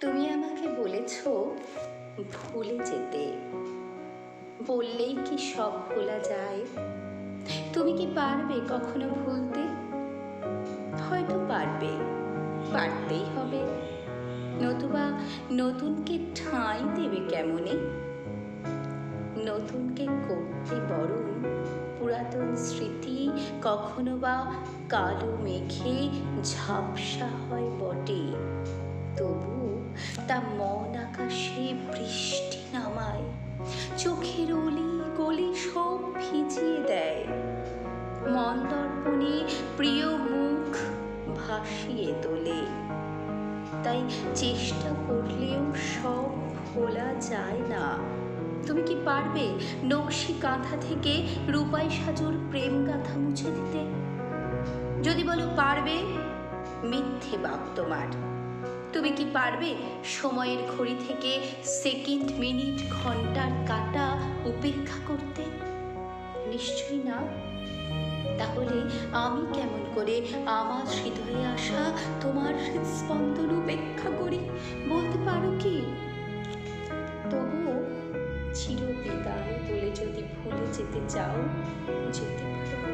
তুমি আমাকে বলেছ ভুলে যেতে। বললেই কি সব ভোলা যায়? তুমি কি পারবে কখনো ভুলতে? হয়তো পারবে, পারতেই হবে। নতুবা নতুনকে ঠাঁই দেবে কেমনে? নতুনকে করতে বরং পুরাতন স্মৃতি কখনো বা কালো মেঘে ঝাপসা হয় বটে। তা মন আকাশে বৃষ্টি নামায়। চোখের অলি গলি সব ভিজিয়ে দেয়। মন দর্পণে প্রিয় মুখ ভাসিয়ে তোলে। তাই চেষ্টা করলেও সব ভোলা যায় না। তুমি কি পারবে নকশি কাঁথা থেকে রূপাই সাজুর প্রেম গাথা মুছে দিতে? যদি বলো পারবে, মিথ্যে বাপ তোমার। তুমি কি পারবে? সময়ের ঘড়ি থেকে সেকেন্ড মিনিট ঘণ্টার কাটা উপেক্ষা করতে? নিশ্চয়ই না। তাহলে আমি কেমন করে আমার হৃদয়ে আসা তোমার হৃদস্পন্দন উপেক্ষা করি? বলতে পারো কি? তবুও চির বিদায় বলে যদি ভুলে যেতে চাও, যেতে পারো।